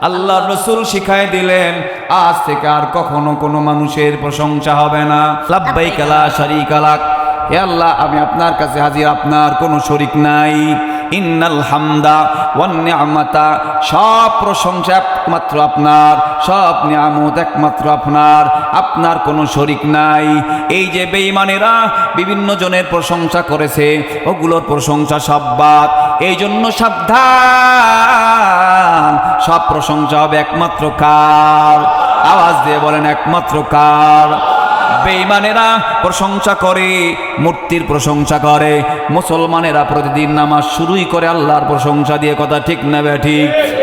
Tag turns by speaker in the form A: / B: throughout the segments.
A: আল্লাহ রসুল শিখাই দিলেন, আজ থেকে আর কখনো কোনো মানুষের প্রশংসা হবে না। লাভবাই কালা সারি কালাক হে আল্লাহ, আমি আপনার কাছে হাজির, আপনার কোনো শরিক নাই। ইন্নাল হামদা ওয়ান নিয়ামাতা, সব প্রশংসা একমাত্র আপনার, সব নিয়ামত একমাত্র আপনার আপনার কোনো শরিক নাই। এই যে বেঈমানেরা বিভিন্ন জনের প্রশংসা করেছে, ওগুলোর প্রশংসা সব বাদ। এই জন্য সাবধান, সব প্রশংসা হবে একমাত্র কার? আওয়াজ দিয়ে বলেন একমাত্র কার? বেঈমানেরা প্রশংসা করে, মূর্তির প্রশংসা করে। মুসলমানেরা প্রতিদিন নামাজ শুরুই করে আল্লাহর প্রশংসা দিয়ে কথা ঠিক না বেঠি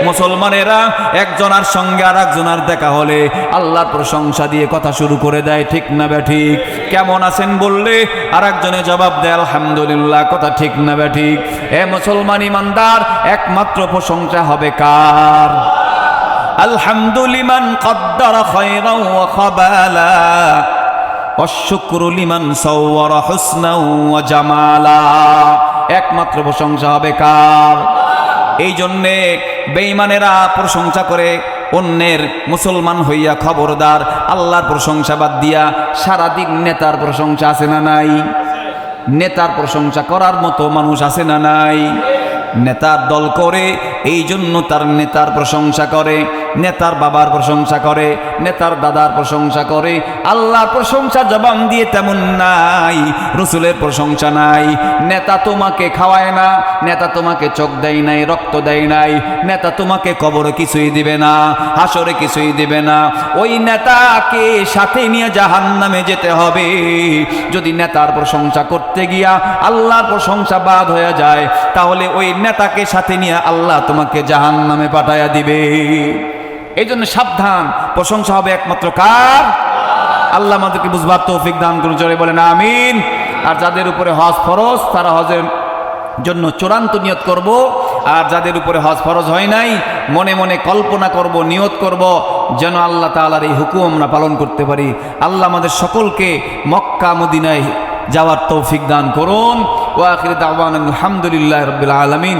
A: মুসলমানেরা একজনার সঙ্গে আর একজনার দেখা হলে আল্লাহর প্রশংসা দিয়ে কথা শুরু করে দেয় ঠিক না বেঠি কেমন আছেন বললে আর একজনে জবাব দেয়, আলহামদুলিল্লাহ, কথা ঠিক না বেঠি এ মুসলমান ইমানদার একমাত্র প্রশংসা হবে কার? আলহামদুলিমান কদ্দার খয়রা ওয়া খাবালা। অশুক্রুলিমান জামালা। একমাত্র প্রশংসা হবে কার? এই জন্যে বেঈমানেরা প্রশংসা করে অন্যের মুসলমান হইয়া খবরদার, আল্লাহর প্রশংসা বাদ দিয়া সারাদিন নেতার প্রশংসা আছে না নাই? নেতার প্রশংসা করার মতো মানুষ আছে না নাই? নেতার দল করে এই জন্য তার নেতার প্রশংসা করে। নেতার বাবার প্রশংসা করে, নেতার দাদার প্রশংসা করে। আল্লাহর প্রশংসা জবান দিয়ে তেমন নাই, রসুলের প্রশংসা নাই। নেতা তোমাকে খাওয়ায় না, নেতা তোমাকে চোখ দেয় নাই, রক্ত দেয় নাই। নেতা তোমাকে কবরে কিছুই দিবে না, হাসরে কিছুই দিবে না। ওই নেতাকে সাথে নিয়ে জাহান নামে যেতে হবে। যদি নেতার প্রশংসা করতে গিয়া আল্লাহর প্রশংসা বাদ হয়ে যায়, তাহলে ওই নেতাকে সাথে নিয়ে আল্লাহ তোমাকে জাহান নামে পাঠাইয়া দিবে। এই জন্য সাবধান। প্রশংসা হবে একমাত্র কার? আল্লাহ আমাদেরকে বুঝবার তৌফিক দান করুন চলে বলেন, আমিন। আর যাদের উপরে হজ ফরজ, তারা হজের জন্য চূড়ান্ত নিয়ত করব। আর যাদের উপরে হজ ফরজ হয় নাই, মনে মনে কল্পনা করব, নিয়ত করব, যেন আল্লাহ তাআলার এই হুকুম আমরা পালন করতে পারি। আল্লাহ আমাদের সকলকে মক্কা, মদিনায় যাওয়ার তৌফিক দান করুন। ওয়াখির দাওয়ান আলহামদুলিল্লাহ রবিল আলমিন।